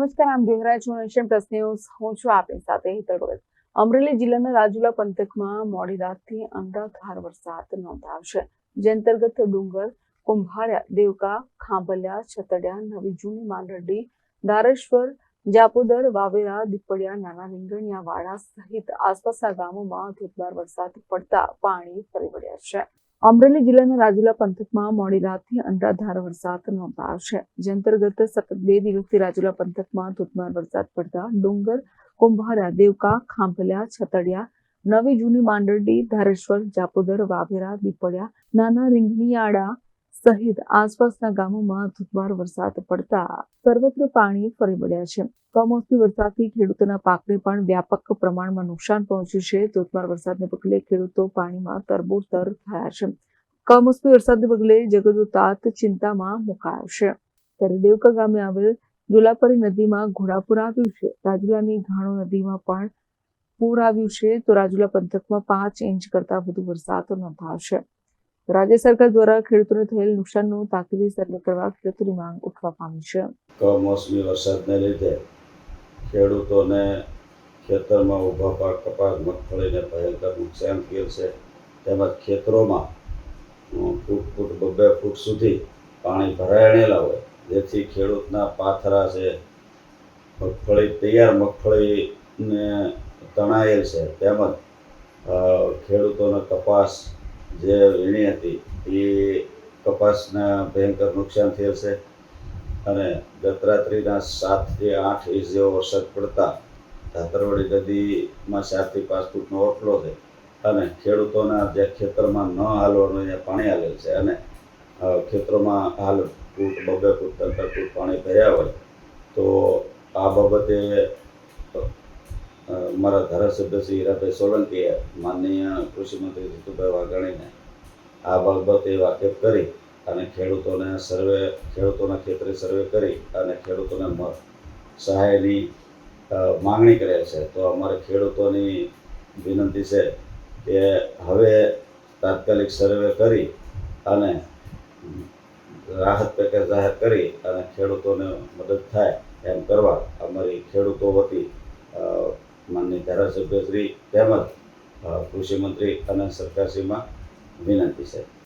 નમસ્કાર, આમ જોઈ છું નેશન પ્લસ ન્યૂઝ. હું છું આપની સાથે હિતલ ગોયલ. અમરેલી જિલ્લાના રાજુલા પંથકમાં મોડી રાતથી અનરાધાર વરસાદ નોંધાવશે. જે અંતર્ગત ડુંગર, કુંભાળિયા, દેવકા, ખાંભલિયા, છતડિયા, નવી જૂની માંડરડી, ધારેશ્વર, જાપોદર, વાવેરા, દીપડિયા, નાના રીંગણિયા, વાડા સહિત આસપાસના ગામોમાં ધોધમાર વરસાદ પડતા પાણી ફરી વળ્યા છે. અમરેલી જિલ્લાના રાજુલા પંથકમાં મોડી રાતથી અનરાધાર વરસાદ નોંધાયો છે. જે અંતર્ગત સતત બે દિવસથી રાજુલા પંથકમાં ધોધમાર વરસાદ પડતા ડુંગર, કુંભારા, દેવકા, ખાંભલિયા, છતડિયા, નવી જૂની માંડરડી, ધારેશ્વર, જાપોદર, વાવેરા દીપડિયા નાના રીંગણીયાળા સહિત આસપાસના ગામોમાં ધોધમાર વરસાદ પડતા સર્વત્ર પાણી ફરી વળ્યા છે. કમોસમી વરસાદથી ખેડૂતોના પાકને પણ વ્યાપક પ્રમાણમાં નુકસાન પહોંચ્યું છે. ધોધમાર વરસાદને પગલે ખેડૂતો પાણીમાં તરબોતર થયા છે. કમોસમી વરસાદને પગલે જગતો તાત ચિંતામાં મુકાયો છે. ત્યારે દેવકા ગામે આવેલ જુલાપરી નદીમાં ઘોડાપુર આવ્યું છે. રાજુલાની ઘાણો નદીમાં પણ પૂર આવ્યું છે. તો રાજુલા પંથકમાં પાંચ ઇંચ કરતા વધુ વરસાદ નોંધાયો છે. રાજ્ય સરકાર દ્વારા ખેડૂતોને થયેલ નુકસાનનું તાકીદે સર્વે કરવા ખેડૂતોની માંગ ઉઠવા પામી છે. કમોસમી વરસાદને લીધે ખેડૂતોને ખેતરમાં ઊભા પાક, કપાસ, મગફળીને ભયંકર નુકસાન થયેલ છે. તેમજ ખેતરોમાં ફૂટ ફૂટ બબ્બે ફૂટ સુધી પાણી ભરાયેલા હોય, જેથી ખેડૂતના પાથરા છે, મગફળી તૈયાર મગફળીને તણાયેલ છે. તેમજ ખેડૂતોને કપાસ જે વીણી હતી એ કપાસને ભયંકર નુકસાન થયેલ છે. અને ગત સાતથી આઠ ઇંચ જેવો વરસાદ પડતા ધાતરવાડી નદીમાં ચારથી પાંચ ફૂટનો ઓટલો છે અને ખેડૂતોના જે ખેતરમાં ન હાલવાનું અહીંયા પાણી હાલેલ છે અને ખેતરોમાં હાલ ફૂટ, બબે ફૂટ ત્રણ ફૂટ પાણી ભર્યા હોય, તો આ બાબતે મારા ધારાસભ્ય શ્રી હીરાભાઈ સોલંકીએ માનનીય કૃષિમંત્રી જીતુભાઈ વાઘાણીને આ બાબતે વાકેફ કરી અને ખેડૂતોને સર્વે, ખેડૂતોના ખેતરે સર્વે કરી અને ખેડૂતોને સહાયની માંગણી કરે છે. તો અમારે ખેડૂતોની વિનંતી છે કે હવે તાત્કાલિક સર્વે કરી અને રાહત પેકેજ જાહેર કરી અને ખેડૂતોને મદદ થાય એમ કરવા અમારી ખેડૂતો વતી માનની ધારાસભ્યશ્રી તેમજ કૃષિમંત્રી અને સરકારશ્રીમાં વિનંતી છે.